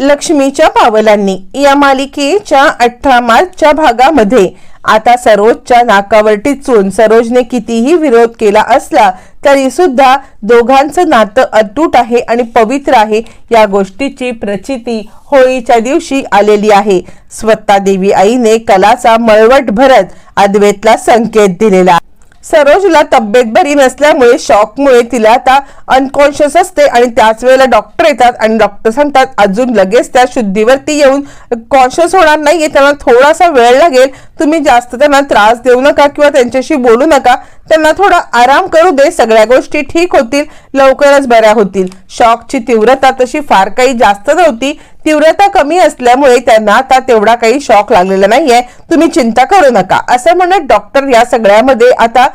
लक्ष्मीच्या पावलांनी या मालिकेच्या अठरा मार्चच्या भागामध्ये आता सरोजच्या नाकावर टिचून सरोजने कितीही विरोध केला असला तरी सुद्धा दोघांचं नातं अतूट आहे आणि पवित्र आहे या गोष्टीची प्रचिती होळीच्या दिवशी आलेली आहे. स्वतः देवी आईने कलाचा मळवट भरत अद्वैतला संकेत दिलेला सरोजला तब्येत बरी नसल्यामुळे शॉकमुळे तिला आता अनकॉन्शियस असते आणि त्याच वेळेला डॉक्टर येतात आणि डॉक्टर सांगतात अजून लगेच त्या शुद्धीवरती येऊन कॉन्शियस होणार नाहीये त्यांना थोडासा वेळ लागेल. तुम्ही जास्त त्यांना त्रास देऊ नका किंवा त्यांच्याशी बोलू नका. त्यांना थोडा आराम करू दे सगळ्या गोष्टी ठीक होतील लवकरच बऱ्या होतील. शॉकची तीव्रता तशी फार काही जास्त नव्हती. तीव्रता कमी असल्यामुळे त्यांना आता तेवढा काही शॉक लागलेला नाहीये. तुम्ही चिंता करू नका. असं म्हणत डॉक्टर या सगळ्यामध्ये आता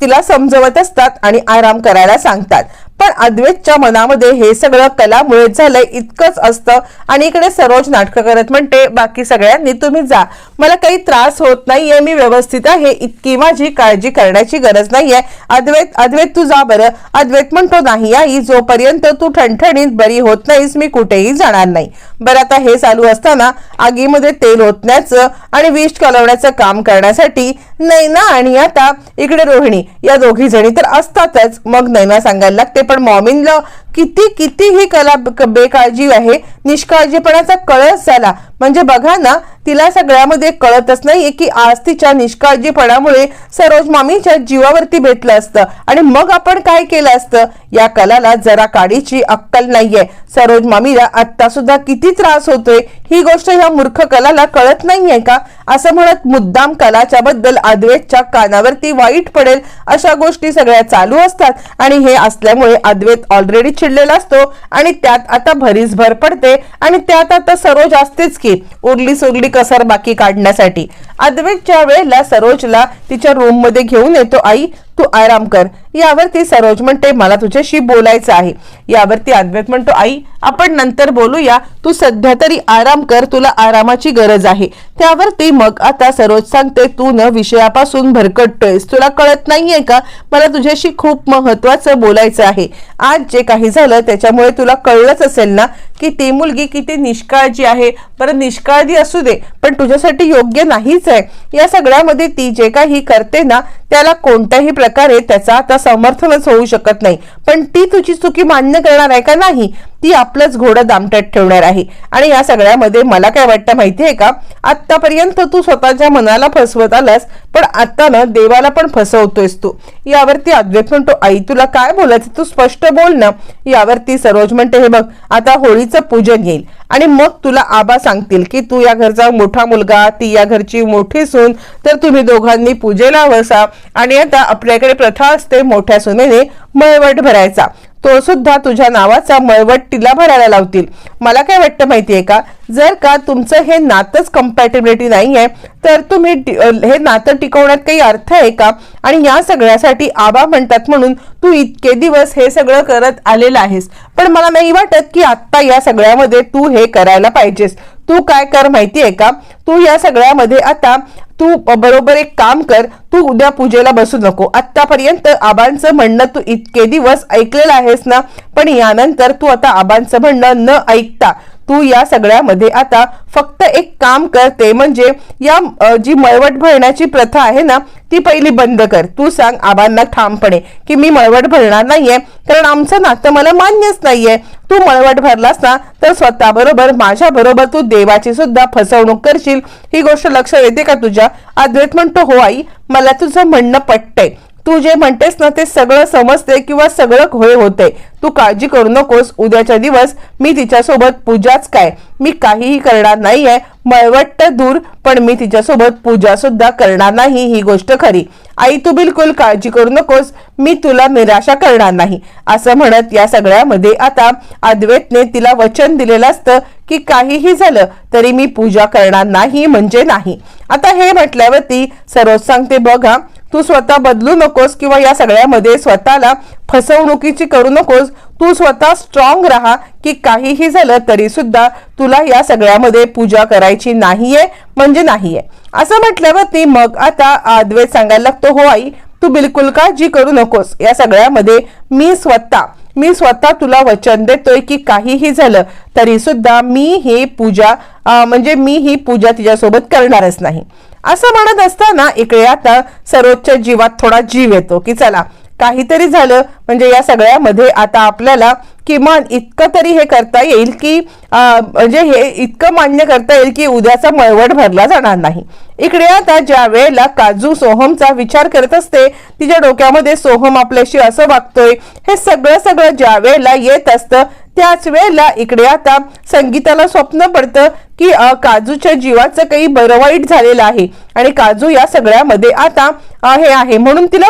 तिला समजवत असतात आणि आराम करायला सांगतात. पण अद्वैतच्या मनामध्ये हे सगळं कलामुळे झालंय इतकंच असतं. आणि इकडे सरोज नाटकं करत म्हणते बाकी सगळ्यांनी तुम्ही जा. मला काही त्रास होत नाहीये मी व्यवस्थित आहे. इतकी माझी काळजी करण्याची गरज नाहीये. अद्वैत अद्वैत तू जा बरं. अद्वैत म्हणतो नाही आई जोपर्यंत तू ठणठणीत बरी होत नाहीस मी कुठेही जाणार नाही. बरं आता हे चालू असताना आगीमध्ये तेल ओतण्याचं आणि विष कालवण्याचं काम करण्यासाठी नैना आणि आता इकडे रोहिणी या दोघी जणी तर असतातच. मग नैना सांगायला लागते पण मॉमिनला किती किती ही कला बेकाळजी आहे निष्काळजीपणाचा कळस झाला. म्हणजे बघा ना तिला सगळ्यामध्ये कळतच नाहीये की आज तिच्या निष्काळजीपणामुळे सरोज मामीच्या जीवावरती भेटलं असतं. आणि मग आपण काय केलं असतं? या कलाला जरा काडीची अक्कल नाहीये. सरोज मामीला आत्ता सुद्धा किती त्रास होतोय? ही गोष्ट ह्या मूर्ख कलाला कळत नाहीये का? असं म्हणत मुद्दाम कलाच्या बद्दल अद्वैतच्या कानावरती वाईट पडेल अशा गोष्टी सगळ्या चालू असतात. आणि हे असल्यामुळे अद्वैत ऑलरेडी चिडलेला असतो आणि त्यात आता भरीस भर पडते आणि त्यात आता सरोज असतेच की उरली सुरली कसर बाकी काढण्यासाठी. अद्वैतच्या वेळेला सरोजला तिच्या रूममध्ये घेऊन येतो आई तू आराम कर. यावरती सरोज म्हणते मला तुझ्याशी बोलायचं आहे. यावरती अद्वैत म्हणतो आई आपण नंतर बोलूया. तू सध्या तरी आराम कर तुला आरामाची गरज आहे. त्यावरती मग आता सरोज सांगते तू न विषयापासून भरकटतोयस. तुला कळत नाहीये का? मला तुझ्याशी खूप महत्वाचं बोलायचं आहे. आज जे काही झालं त्याच्यामुळे तुला कळलंच असेल ना की ती मुलगी किती निष्काळजी आहे. बरं निष्काळजी असू दे पण तुझ्यासाठी योग्य नाहीच आहे. या सगळ्यामध्ये ती जे काही करते ना त्याला कोणत्याही प्रकारे त्याचा आता समर्थनच होऊ शकत नाही. पण ती तुझी चुकी मान्य करणार आहे का नाही? ती आपलंच घोडं दामटत ठेवणार आहे. आणि या सगळ्यामध्ये मला काय वाटतं माहिती आहे का? आतापर्यंत तू स्वतःच्या मनाला फसवत आलास पण आता ना देवाला पण फसवतोयस तू. यावरती अद्वैत म्हणतो आई तुला काय बोलायचं? तू स्पष्ट बोल ना. यावरती सरोज म्हणते हे बघ आता होळीचं पूजन येईल आणि मग तुला आबा सांगतील की तू या घरचा मोठा मुलगा ती या घरची मोठी सून तर तुम्ही दोघांनी पूजेला वसा आणि आता आपल्याकडे प्रथा असते मोठ्या सुनेने मळवट भरायचा. तो सुद्धा तुझ्या नावाचा मळवट तिला भरायला लावतील. मला काय वाटतं माहितीये का? जर का तुमचं हे नातंच कम्पॅटेबिलिटी नाही आहे तर तुम्ही हे नातं टिकवण्यात काही अर्थ आहे का? आणि या सगळ्यासाठी आबा म्हणतात म्हणून तू इतके दिवस हे सगळं करत आलेला आहेस. पण मला नाही वाटत की आत्ता या सगळ्यामध्ये तू हे करायला पाहिजेस. तू काय कर माहितीये का? तू या सगळ्यामध्ये आता तू बरोबर एक काम कर. तू उद्या पूजेला बसू नको. आत्तापर्यंत आबांचं म्हणणं तू इतके दिवस ऐकलेलं आहेस ना पण यानंतर तू आता आबांचं म्हणणं न ऐकता तू या सगळ्यामध्ये आता फक्त एक काम कर ते म्हणजे या जी मळवट भरण्याची प्रथा आहे ना ती पहिली बंद कर. तू सांग आबांना ठामपणे की मी मळवट भरणार नाहीये कारण आमचं नातं मला मान्यच नाहीये. तू मळवट भरलास ना तर स्वतः बरोबर माझ्या बरोबर तू देवाची सुद्धा फसवणूक करशील. ही गोष्ट लक्ष येते का तुझ्या? अद्वैत म्हणतो हो आई मला तुझं म्हणणं पटतंय. तू जे म्हणतेस ना ते सगळं समजते किंवा सगळं होय होते. तू काळजी करू नकोस. उद्याच्या दिवस मी तिच्यासोबत पूजाच काय? मी काहीही करणार नाहीये. मळवट दूर पण मी तिच्यासोबत पूजा सुद्धा करणार नाही ही गोष्ट खरी. आई तू बिलकुल काळजी करू नकोस. मी तुला निराशा करणार नाही. असं म्हणत या सगळ्यामध्ये आता अद्वैतने तिला वचन दिलेलं असतं की काहीही झालं तरी मी पूजा करणार नाही म्हणजे नाही. आता हे म्हटल्यावरती सरोज सांगते बघा तू स्वतः बदलू नकोस किंवा या सगळ्यामध्ये स्वतःला फसवणुकीची करू नकोस. तू स्वतः स्ट्रॉंग राहा की काहीही झालं तरी सुद्धा तुला या सगळ्यामध्ये पूजा करायची नाहीये म्हणजे नाहीये. असं म्हटल्यावरती मग आता अद्वैत सांगायला लागतो हो आई तू बिलकुल काळजी करू नकोस. या सगळ्यामध्ये मी स्वतः मी स्वतः तुला वचन देतोय की काहीही झालं तरी सुद्धा मी ही पूजा म्हणजे मी ही पूजा तिच्यासोबत करणारच नाही. असं म्हणत असताना इकडे आता सरोजच्या जीवात थोडा जीव येतो की चला काहीतरी झालं म्हणजे या सगळ्यामध्ये आता आपल्याला किमान इतकं तरी हे करता येईल की म्हणजे हे इतकं मान्य करता येईल की उद्याचा मळवट भरला जाणार नाही. इकडे आता ज्या वेळेला काजू सोहमचा विचार करत असते तिच्या डोक्यामध्ये सोहम आपल्याशी असं वागतोय हे सगळं सगळं ज्या वेळेला येत असतं त्याच वेळेला इकडे आता संगीताला स्वप्न पडतं की काजूच्या जीवाचं काही बरं वाईट झालेलं आहे. आणि काजू या सगळ्यामध्ये आता हे आहे. म्हणून तिला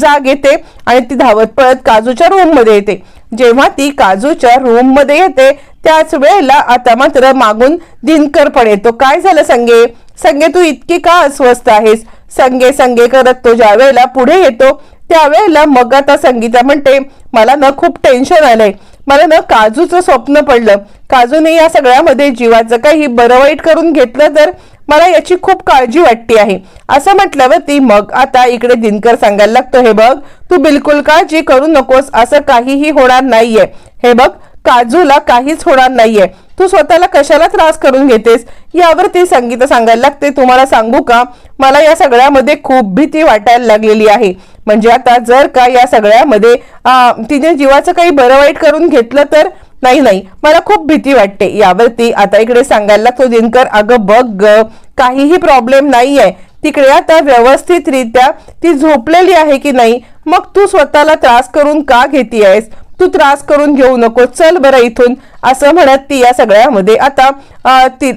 जाग येते आणि ती धावत पळत काजूच्या रूममध्ये येते. जेव्हा ती काजूच्या रूममध्ये येते त्याच वेळेला आता मात्र मागून दिनकर पण येतो. काय झालं संगे? संगे तू इतकी का अस्वस्थ आहेस? संगे संगे करत तो ज्या वेळेला पुढे येतो त्यावेळेला मग आता संगीता म्हणते मला ना खूप टेन्शन आलंय. मला ना काजूचं स्वप्न पडलं. काजूने या सगळ्यामध्ये जीवाचं काही बरं वाईट करून घेतलं तर मला याची खूप काळजी वाटते आहे. असं म्हटल्यावरती मग आता इकडे दिनकर सांगायला लागतो हे बघ तू बिलकुल काळजी करू नकोस असं काहीही होणार नाहीये. हे बघ काजूला काहीच होणार नाहीये. तू स्वतःला कशाला त्रास करून घेतेस? यावरती संगीत सांगायला लागते. तुम्हाला सांगू का? मला या सगळ्यामध्ये खूप भीती वाटायला लागलेली आहे. म्हणजे आता जर का या सगळ्यामध्ये तिने जीवाचं काही बरं वाईट करून घेतलं तर नाही नाही. मला खूप भीती वाटते. यावरती आता इकडे सांगायला लागतो दिनकर अगं बघ ग, काहीही प्रॉब्लेम नाही आहे तिकडे आता व्यवस्थितरित्या ती झोपलेली आहे की नाही मग तू स्वतःला त्रास करून का घेती आहेस तू त्रास करून घेऊ नको. चल बरं इथून. असं म्हणत ती या सगळ्यामध्ये आता ती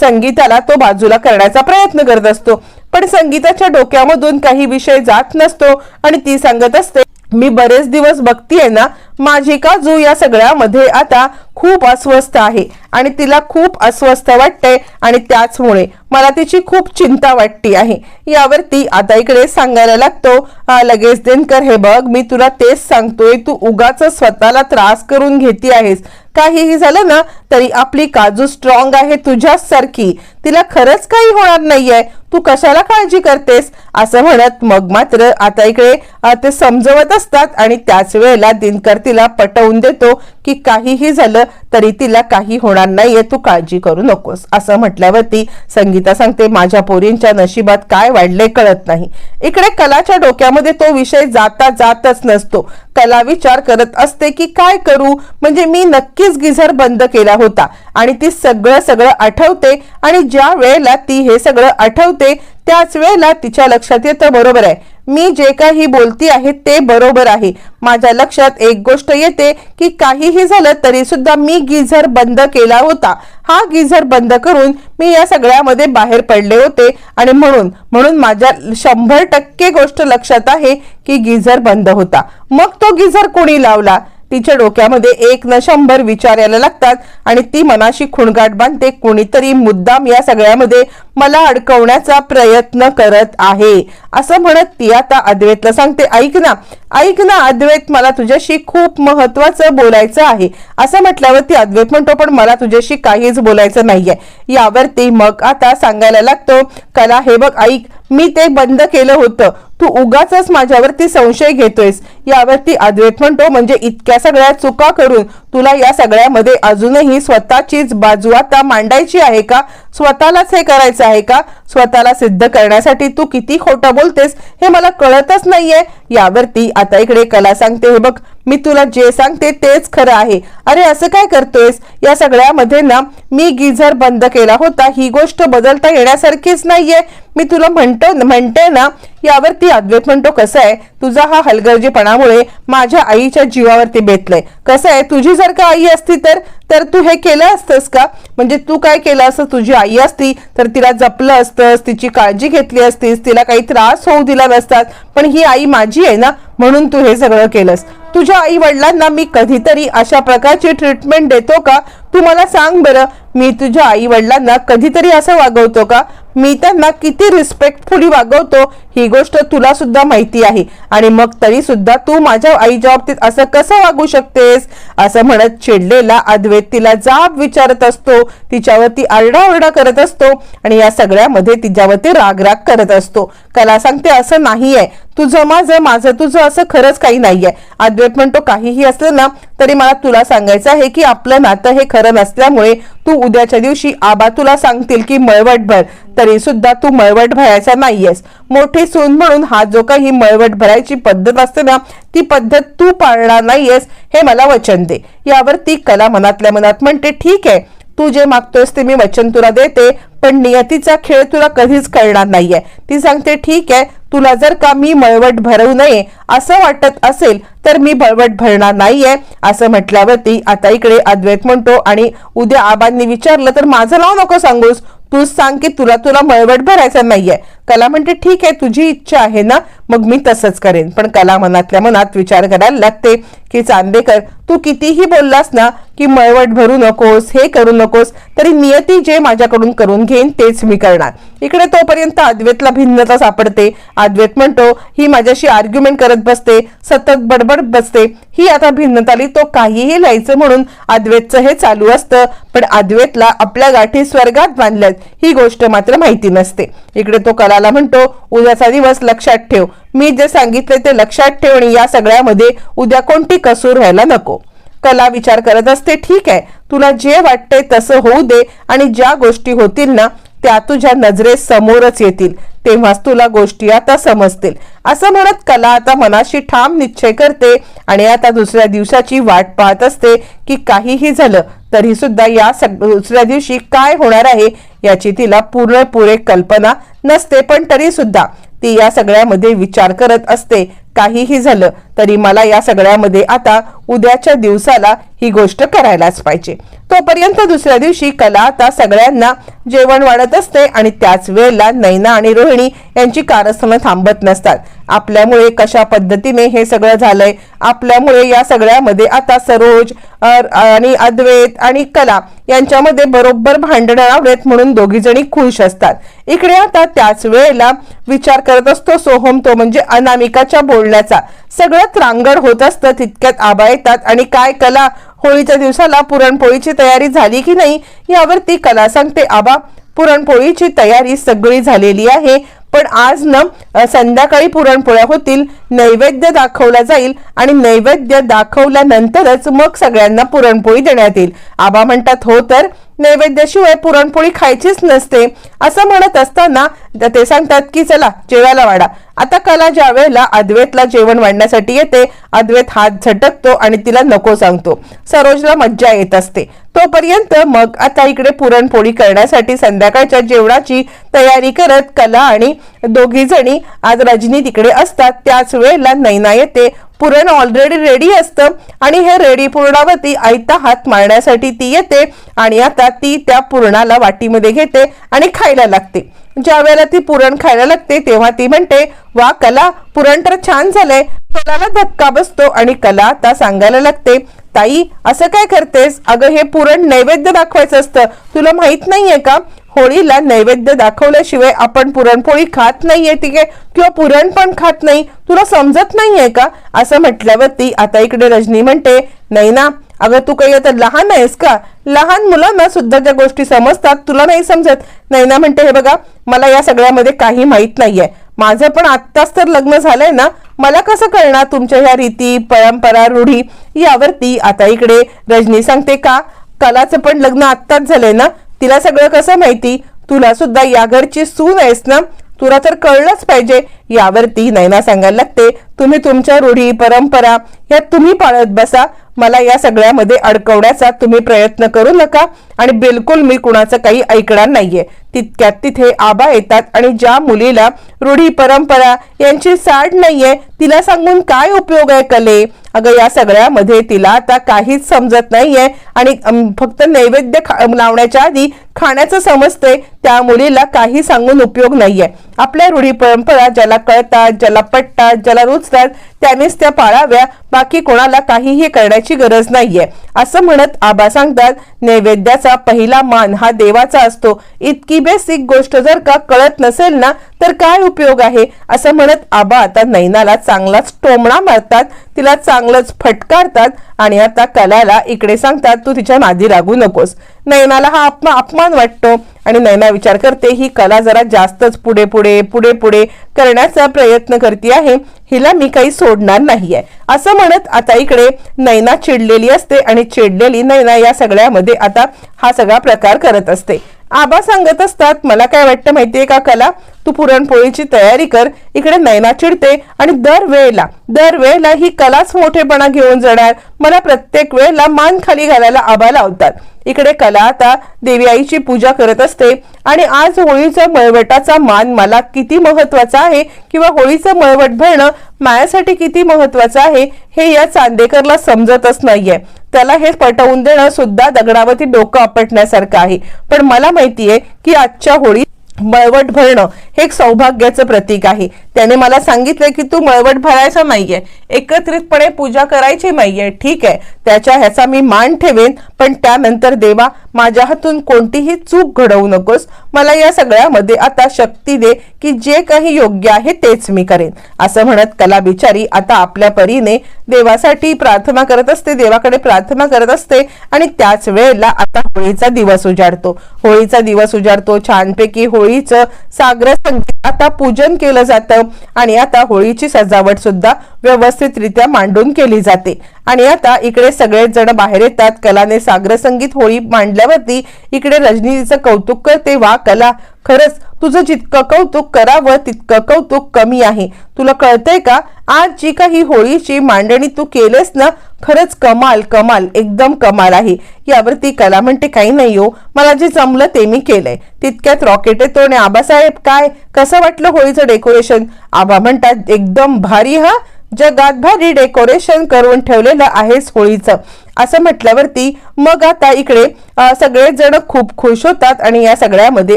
संगीताला तो बाजूला करण्याचा प्रयत्न करत असतो. पण संगीताच्या डोक्यामधून काही विषय जात नसतो आणि ती सांगत असते मी बरेच दिवस बघतीये ना माझी काजू या सगळ्यामध्ये आता खूप अस्वस्थ आहे. आणि तिला खूप अस्वस्थ वाटते आणि त्याचमुळे मला तिची खूप चिंता वाटती आहे. यावरती आता इकडे सांगायला लागतो लगेच दिनकर हे बघ मी तुला तेच सांगतोय तू उगाच स्वतःला त्रास करून घेती आहेस. काहीही झालं ना तरी आपली काजू स्ट्रॉंग आहे तुझ्याच सारखी तिला खरंच काही होणार नाहीये. तू कशाला काळजी करतेस? असं म्हणत मग मात्र आता इकडे ते समजवत असतात आणि त्याच वेळेला दिनकर तिला पटवून देतो की काहीही झालं तरी तिला काही होणार नाहीये तू काळजी करू नकोस. असं म्हटल्यावरती संगीता सांगते माझ्या पोरींच्या नशिबात काय वाढले कळत नाही. इकडे कलाच्या डोक्यामध्ये तो विषय जाता जातच नसतो. कला विचार करत असते की काय करू? म्हणजे मी नक्कीच गिझर बंद केला होता आणि ती सगळं सगळं आठवते आणि ज्या वेळेला ती हे सगळं आठवते त्याच वेळेला तिच्या लक्षात येतं बरोबर आहे. मी जे काही बोलती आहे ते बरोबर आहे. माझ्या लक्षात एक गोष्ट येते की काहीही झालं तरी सुद्धा मी गिझर बंद केला होता. हा गिझर बंद करून मी या सगळ्यामध्ये बाहेर पडले होते. आणि म्हणून म्हणून माझ्या शंभर टक्के गोष्ट लक्षात आहे की गिझर बंद होता. मग तो गिझर कोणी लावला? तिच्या डोक्यामध्ये एक न शंभर विचार यायला लागतात आणि ती मनाशी खुणगाट बांधते कुणीतरी मुद्दाम या सगळ्यामध्ये मला अडकवण्याचा प्रयत्न करत आहे. असं म्हणत ती आता अद्वैतला सांगते ऐक ना ऐक ना अद्वैत मला तुझ्याशी खूप महत्वाचं बोलायचं आहे. असं म्हटल्यावर ती अद्वैत म्हणतो पण मला तुझ्याशी काहीच बोलायचं नाहीये. यावरती मग आता सांगायला लागतो कला हे बघ ऐक मी ते बंद केलं होतं. तू उगाच माझ्यावरती संशय घेतोयस. यावरती अद्वैत म्हणतो म्हणजे इतक्या सगळ्या चुका करून तुला या सगळ्यामध्ये अजूनही स्वतःचीच बाजू आता मांडायची आहे का? स्वतःलाच हे करायचं आहे का? स्वतःला सिद्ध करण्यासाठी तू किती खोटं बोलतेस हे मला कळतच नाहीये. यावरती आता इकडे कला सांगते हे बघ. मी तुला जे सांगते तेच खरं आहे. अरे असं काय करतोयस? या सगळ्यामध्ये ना मी गिझर बंद केला होता. ही गोष्ट बदलता येण्यासारखीच नाहीये. मी तुला म्हणतो म्हणते ना यावरती अद्वैत म्हणतो कसं आहे? तुझा हा हलगर्जीपणामुळे माझ्या आईच्या जीवावरती बेतलंय. कसं आहे? तुझी जर का आई असती तर तर तू हे केलं असतंस का? म्हणजे तू काय केलं असं तुझी आई असती तर तिला जपलं असतंस तिची काळजी घेतली असतीस तिला काही त्रास होऊ दिला नसतात. पण ही आई माझी आहे ना म्हणून तू हे सगळं केलंस. तुझ्या आई वडिलांना मी कधीतरी अशा प्रकारची ट्रीटमेंट देतो का? तू मला सांग बरं. मी तुझ्या आई वडिलांना कधीतरी असं वागवतो का? मी त्यांना किती रिस्पेक्टफुली वागवतो ही गोष्ट तुला सुद्धा माहिती आहे. आणि मग तरी सुद्धा तू माझ्या आईच्या बाबतीत असं कसं वागू शकतेस? असं म्हणत चिडलेला अद्वैत तिला जाब विचारत असतो तिच्यावरती आरडाओरडा करत असतो आणि या सगळ्यामध्ये तिच्यावरती रागराग करत असतो. कला सांगते असं नाहीये. तुझं माझं माझं तुझं असं खरंच काही नाहीये. अद्वैत म्हणतो काहीही असलं ना तरी मला तुला सांगायचं आहे की आपलं नातं हे खरं नसल्यामुळे तू उद्याच्या दिवशी आबा तुला सांगतील की मळवटभर. तरी सुद्धा तू मळवट भरायचा नाहीयेस. मोठी सून म्हणून हा जो काही मळवट भरायची पद्धत असते ना ती पद्धत तू पाळणार नाहीयेस हे मला वचन दे. यावर ती कला मनातल्या मनात म्हणते ठीक आहे तू जे मागतोयस ते मी वचन तुला देते पण नियतीचा खेळ तुला कधीच कळणार नाहीये. ती सांगते ठीक आहे तुला जर का मी मळवट भरवू नये असं वाटत असेल तर मी मळवट भरणार नाहीये. असं म्हटल्यावरती आता इकडे अद्वैत म्हणतो आणि उद्या आबांनी विचारलं तर माझं नाव नको सांगूस तूच सांग की तुला तुला मळवट भरायचा नाहीये. कला म्हणते ठीक आहे तुझी इच्छा आहे ना मग मी तसंच करेन. पण कला मनातल्या मनात विचार करायला लागते की चांदेकर तू कितीही बोललास ना की मळवट भरू नकोस हे करू नकोस तरी नियती जे माझ्याकडून करून घेईन तेच मी करणार. इकडे तोपर्यंत अद्वैतला भिन्नता सापडते. अद्वैत म्हणतो ही माझ्याशी आर्ग्युमेंट करत बसते सतत बडबड बसते. ही आता भिन्नताली तो काहीही लिहायचं म्हणून अद्वैतचं हे चालू असतं. पण अद्वैतला आपल्या गाठी स्वर्गात बांधल्यात. ही गोष्ट मात्र माहिती नसते. इकडे तो कला कलाला म्हणतो उद्याचा दिवस लक्षात ठेव. मी जे सांगितले ते लक्षात ठेव आणि या सगळ्यामध्ये उद्या कोणती कसूर व्हायला नको. कला विचार करत असते ठीक आहे. तुला जे वाटते तसं होऊ दे आणि ज्या गोष्टी होतील ना त्या तुझ्या नजरेस समोरच येतील. तेव्हाच तुला गोष्टी आता समजतील. असं म्हणत कला आता मनाशी ठाम निश्चय करते आणि आता दुसऱ्या दिवसाची वाट पाहत असते की काहीही झालं तरी सुद्धा या सग दुसऱ्या दिवशी काय होणार आहे याची तिला पूर्णपुरे कल्पना नसते पण तरी सुद्धा ती या सगळ्यामध्ये विचार करत असते. काहीही झालं तरी मला या सगळ्यामध्ये आता उद्याच्या दिवसाला ही गोष्ट करायलाच पाहिजे. तोपर्यंत दुसऱ्या दिवशी कला आता सगळ्यांना जेवण वाढत असते आणि त्याच वेळेला नैना आणि रोहिणी यांची कारस्थानं थांबत नसतात. आपल्यामुळे कशा पद्धतीने हे सगळं झालंय आपल्यामुळे या सगळ्यामध्ये आता सरोज अर- आणि अद्वैत आणि कला यांच्यामध्ये बरोबर भांडणं लावलेत म्हणून दोघी जणी खुश असतात. इकडे आता त्याच वेळेला विचार करत असतो सोहम तो म्हणजे अनामिकाच्या बोलण्याचा. सगळं त्रांगड होत असतं तितक्यात आबा येतात आणि काय कला होळीच्या दिवसाला पुरणपोळीची तयारी झाली की नाही यावर ती कला सांगते. आबा पुरणपोळीची तयारी सगळी झालेली आहे पण आज ना संध्याकाळी पुरणपोळ्या होतील नैवेद्य दाखवला जाईल आणि नैवेद्य दाखवल्यानंतरच मग सगळ्यांना पुरणपोळी देण्यात येईल. आबा म्हणतात हो तर नैवेद्याशिवाय पुरणपोळी खायचीच नसते असं म्हणत असताना ते सांगतात की चला जेवायला वाढा. आता कला ज्या वेळेला अद्वैतला जेवण वाढण्यासाठी येते अद्वैत हात झटकतो आणि तिला नको सांगतो. सरोजला मज्जा येत असते. तोपर्यंत मग आता इकडे पुरणपोळी करण्यासाठी संध्याकाळच्या जेवणाची तयारी करत कला आणि दोघी जणी आज रजनी तिकडे असतात. त्याच वेळेला नैना येते पुरण ऑलरेडी रेडी असतं आणि हे रेडी पुरणावरती आयता हात मारण्यासाठी ती येते आणि आता ती त्या पुरणाला वाटीमध्ये घेते आणि खायला लागते. ज्या वेळेला ती पुरण खायला लागते तेव्हा ती म्हणते वा कला पुरण तर छान झालंय. कलाला धक्का बसतो आणि कला आता सांगायला लागते ताई असं काय करतेस? अगं हे पुरण नैवेद्य दाखवायचं असतं. तुला माहीत नाहीये का? होळीला नैवेद्य दाखवल्याशिवाय आपण पुरणपोळी खात नाहीये ठीक आहे? किंवा पुरण पण खात नाही. तुला समजत नाहीये का? असं म्हटल्यावरती आता इकडे रजनी म्हणते नाही ना अगं तू काही आता लहान आहेस का? लहान मुलांना सुद्धा त्या गोष्टी समजतात तुला नाही समजत. नैना म्हणते हे बघा मला या सगळ्यामध्ये काही माहीत नाहीये. माझं पण आत्ताच तर लग्न झालंय ना? मला कसं कळणार तुमच्या ह्या रीती परंपरा रूढी? यावरती आता इकडे रजनी सांगते का? कलाचं पण लग्न आत्ताच झालंय ना? तिला सगळं कसं माहिती? तुला सुद्धा या घरची सून आहेस ना? तुला तर कळलंच पाहिजे. यावरती नैना सांगायला लागते तुम्ही तुमच्या रूढी परंपरा या तुम्ही पाळत बसा. मला या सगळ्यामध्ये अडकवण्याचा तुम्ही प्रयत्न करू नका आणि बिलकुल मी कुणाचं काही ऐकणार नाहीये. तितक्यात तिथे आबा येतात आणि ज्या मुलीला रूढी परंपरा यांची साड नाहीये तिला सांगून काय उपयोग आहे कले? अगं या सगळ्यामध्ये तिला आता काहीच समजत नाहीये आणि फक्त नैवेद्य खा- लावण्याच्या आधी खाण्याचं समजते त्या मुलीला काही सांगून उपयोग नाहीये. आपल्या रूढी परंपरा ज्याला कळतात ज्याला पटतात ज्याला रुचतात त्यानेच त्या पाळाव्या बाकी कोणाला काहीही करण्याची गरज नाहीये. असं म्हणत आबा सांगतात नैवेद्याचा पहिला मान हा देवाचा असतो. इतकी बेसिक गोष्ट जर का कळत नसेल ना तर काय उपयोग आहे? असं म्हणत आबा आता नैनाला चांगलाच टोमणा मारतात तिला चांगलंच फटकारतात आणि आता कलाला इकडे सांगतात तू तिच्या नादी लागू नकोस. नैनाला हा अपमा अपमान वाटतो आणि नैना विचार करते ही कला जरा जास्तच पुढे पुढे पुढे पुढे करण्याचा प्रयत्न करते आहे हिला मी काही सोडणार नाहीये. असं म्हणत आता इकडे नैना चिडलेली असते आणि चिडलेली नैना या सगळ्यामध्ये आता हा सगळा प्रकार करत असते. आबा सांगत असतात मला काय वाटतं माहितीये का कला? तू पुरणपोळीची तयारी कर. इकडे नैना चिडते आणि दर वेळेला दर वेळेला ही कलाच मोठेपणा घेऊन जाणार. मला प्रत्येक वेळेला मान खाली घालायला आबा लावतात. इकडे कला आता देवी आईची पूजा करत असते आणि आज होळीचा मळवटाचा मान मला किती महत्त्वाचा आहे किंवा होळीचं मळवट भरणं माझ्यासाठी किती महत्वाचं आहे हे या चांदेकरला समजतच नाहीये. त्याला हे पटवून देणं सुद्धा दगडावरती डोकं आपटण्यासारखं आहे. पण मला माहितीये की आजच्या होळी बळवट भरणं हे एक सौभाग्याचं प्रतीक आहे. त्याने मला सांगितले की तू मळवट भरायचा नाहीये. एकत्रितपणे पूजा करायची नाहीये. ठीक आहे. त्याच्या ह्याचा मी मान ठेवेन पण त्यानंतर देवा माझ्या हातून कोणतीही चूक घडवू नकोस. मला या सगळ्यामध्ये आता शक्ती दे की जे काही योग्य आहे तेच मी करेन. असं म्हणत कला बिचारी आता आपल्या परीने देवासाठी प्रार्थना करत असते देवाकडे प्रार्थना करत असते आणि त्याच वेळेला आता होळीचा दिवस उजाडतो. होळीचा दिवस उजाडतो. छानपैकी होळीचं सागर संगीत आता पूजन केलं जातं. आणि आता होळीची सजावट सुद्धा व्यवस्थितरित्या मांडून केली जाते. आणि आता इकडे सगळेच जण बाहेर येतात. कलाने सागर संगीत होळी मांडल्यावरती इकडे रजनीचं कौतुक करते. वा कला खरंच तुझं जितकं कौतुक करावं तितकं कौतुक कमी आहे. तुला कळतंय का? आज जी काही होळीची मांडणी तू केलेस ना खरंच कमाल कमाल एकदम कमाल आहे. यावरती कला म्हणते काही नाही हो मला जे जमलं ते मी केलंय. तितक्यात रॉकेट येतो आणि आबासाहेब काय? कसं वाटलं होळीचं डेकोरेशन? आबा म्हणतात एकदम भारी हा. जगात भारी डेकोरेशन करून ठेवलेलं आहेच होळीचं. असं म्हटल्यावरती मग आता इकडे अं, सगळेच जण खूप खुश होतात आणि या सगळ्यामध्ये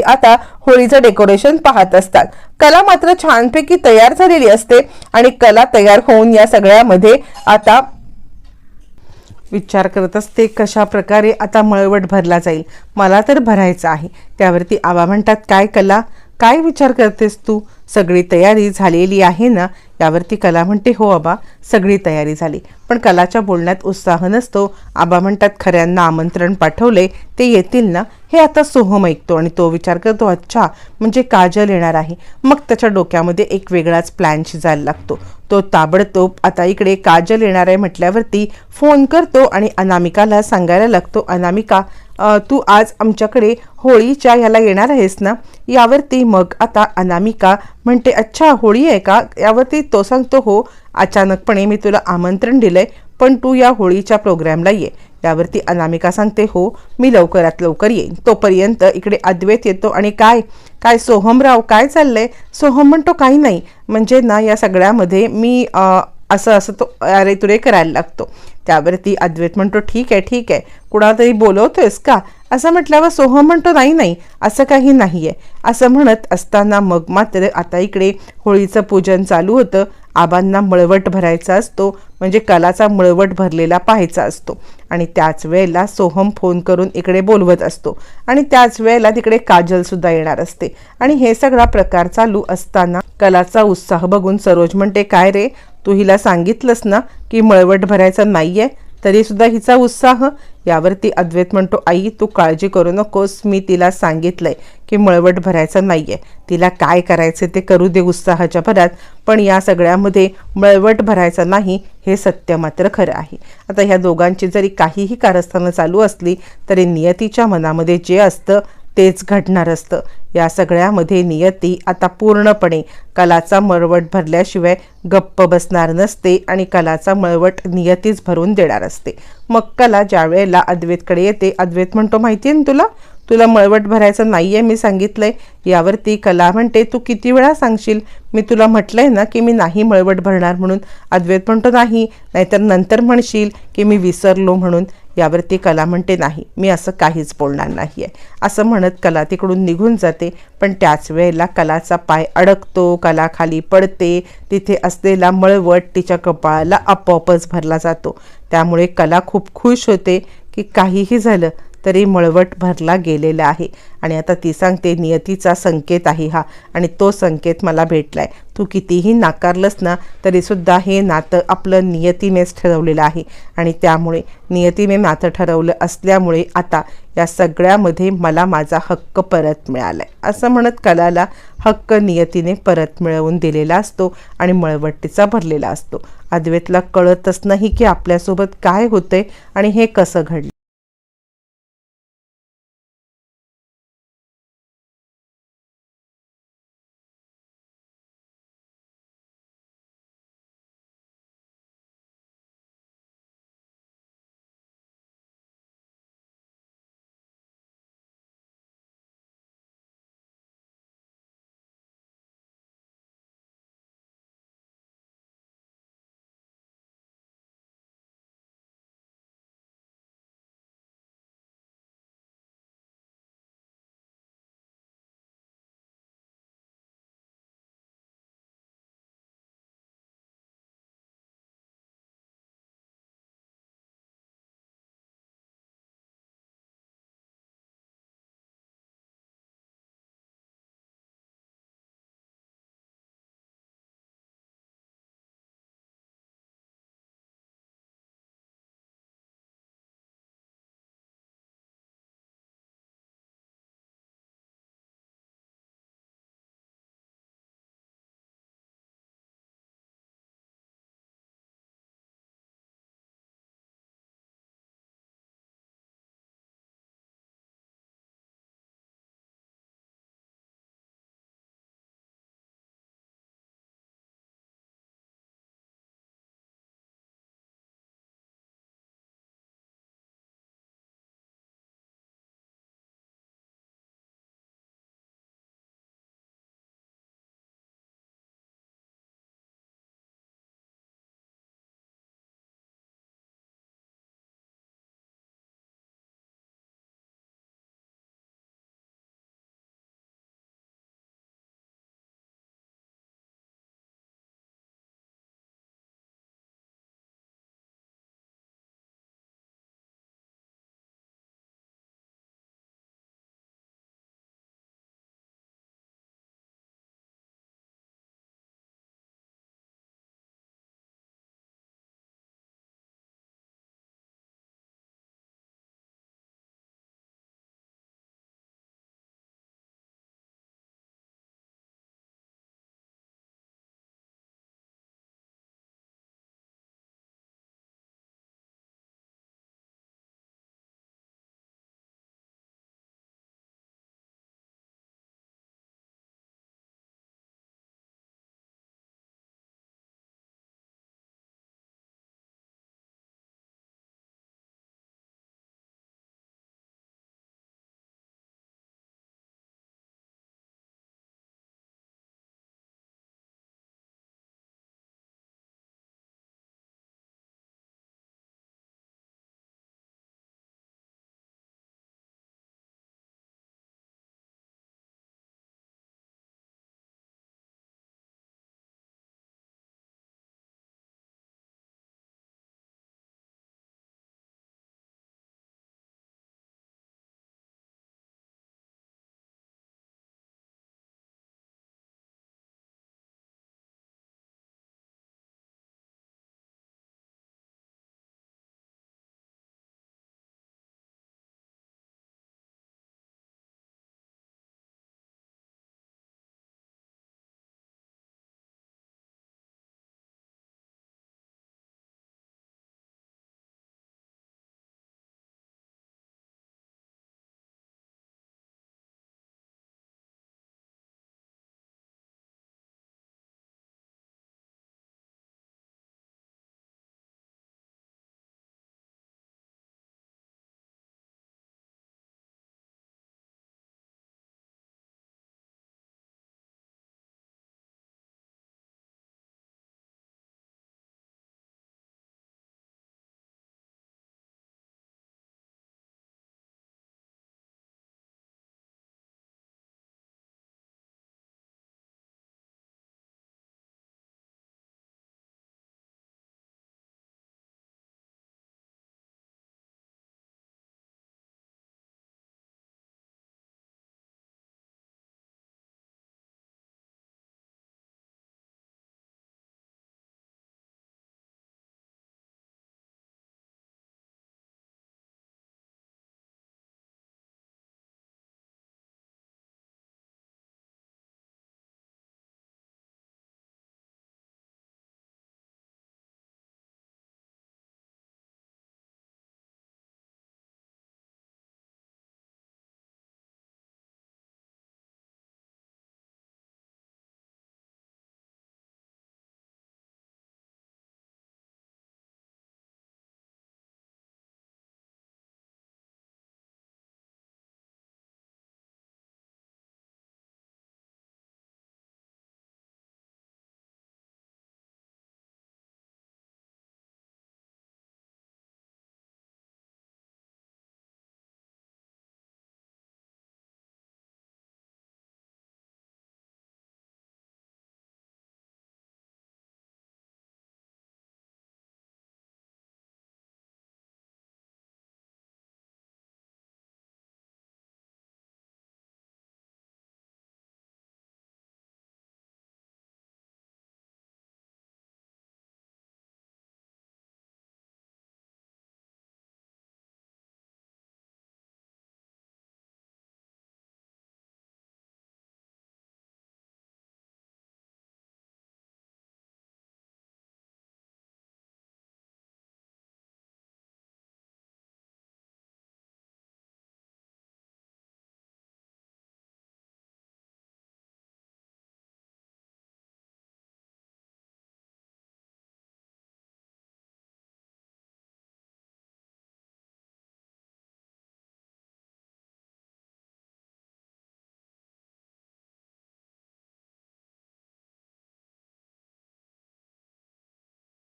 आता होळीचं डेकोरेशन पाहत असतात. कला मात्र छानपैकी तयार झालेली असते आणि कला तयार होऊन या सगळ्यामध्ये आता विचार करत असते कशा प्रकारे आता मळवट भरला जाईल. मला तर भरायचं आहे. त्यावरती आबा म्हणतात काय कला? काय विचार करतेस तू? सगळी तयारी झालेली आहे ना? यावरती कला म्हणते हो आबा सगळी तयारी झाली. पण कलाच्या बोलण्यात उत्साह नसतो. आबा म्हणतात खऱ्यांना आमंत्रण पाठवले ते येतील ना? हे आता सोहम ऐकतो आणि तो विचार करतो अच्छा म्हणजे काजल येणार आहे. मग त्याच्या डोक्यामध्ये एक वेगळाच प्लॅन शिजायला लागतो. तो ताबडतोब आता इकडे काजल येणार आहे म्हटल्यावरती फोन करतो आणि अनामिकाला सांगायला लागतो अनामिका तू आज आमच्याकडे होळीच्या ह्याला येणार आहेस ना? यावरती मग आता अनामिका म्हणते अच्छा होळी आहे का? यावरती तो सांगतो हो अचानकपणे मी तुला आमंत्रण दिलंय पण तू या होळीच्या प्रोग्रॅमला ये. यावरती अनामिका सांगते हो मी लवकरात लवकर येईन. तोपर्यंत इकडे अद्वैत येतो आणि काय? काय सोहमराव काय चाललंय? सोहम म्हणतो काही नाही. म्हणजे ना या सगळ्यामध्ये मी असं असं तो अरे तुरे करायला लागतो. त्यावरती अद्वैत म्हणतो ठीक आहे ठीक आहे. कुणाला तरी बोलवतोयस का? असं म्हटल्यावर सोहम म्हणतो नाही नाही. असं काही नाही आहे असं म्हणत असताना मग मात्र आता इकडे होळीचं पूजन चालू होतं. आबांना मळवट भरायचा असतो. म्हणजे कलाचा मळवट भरलेला पाहायचा असतो. आणि त्याच वेळेला सोहम फोन करून इकडे बोलवत असतो. आणि त्याच वेळेला तिकडे काजल सुद्धा येणार असते. आणि हे सगळा प्रकार चालू असताना कलाचा उत्साह बघून सरोज म्हणते काय रे? तू हिला सांगितलंस ना की मळवट भरायचा नाही आहे तरीसुद्धा हिचा उत्साह. यावरती अद्वैत म्हणतो आई तू काळजी करू नकोस. मी तिला सांगितलंय की मळवट भरायचं आहे तिला काय करायचं ते करू दे उत्साहाच्या भरात. पण या सगळ्यामध्ये मळवट भरायचं नाही हे सत्य मात्र खरं आहे. आता ह्या दोघांची जरी काहीही कारस्थानं चालू असली तरी नियतीच्या मनामध्ये जे असतं तेच घडणार असतं. या सगळ्यामध्ये नियती आता पूर्णपणे कलाचा मळवट भरल्याशिवाय गप्प बसणार नसते आणि कलाचा मळवट नियतीच भरून देणार असते. मग कला ज्या वेळेला अद्वैतकडे येते अद्वैत म्हणतो माहिती आहे ना तुला? तुला मळवट भरायचं नाही आहे मी सांगितलंय. यावरती कला म्हणते तू किती वेळा सांगशील? मी तुला म्हटलंय ना की मी नाही मळवट भरणार म्हणून. अद्वैत म्हणतो नाही. नाहीतर नंतर म्हणशील की मी विसरलो म्हणून. यावरती कला म्हणते नाही मी असं काहीच बोलणार नाही आहे असं म्हणत कला तिकडून निघून जाते. पण त्याच वेळेला कलाचा पाय अडकतो कला खाली पडते. तिथे असलेला मळवट तिच्या कपाळाला आपोआपच भरला जातो. त्यामुळे कला खूप खुश होते की काहीही झालं तरी मळवट भरला गेलेला आहे. आणि आता ती सांगते नियतीचा संकेत आहे हा आणि तो संकेत मला भेटला आहे तू कितीही नाकारलंस ना तरीसुद्धा हे नातं आपलं नियतीनेच ठरवलेलं आहे. आणि त्यामुळे नियतीने नातं ठरवलं असल्यामुळे आता या सगळ्यामध्ये मला माझा हक्क परत मिळाला आहे असं म्हणत कलाला हक्क नियतीने परत मिळवून दिलेला असतो आणि मळवट्टीचा भरलेला असतो. अद्वैतला कळतच नाही की आपल्यासोबत काय होतंय आणि हे कसं घडलं.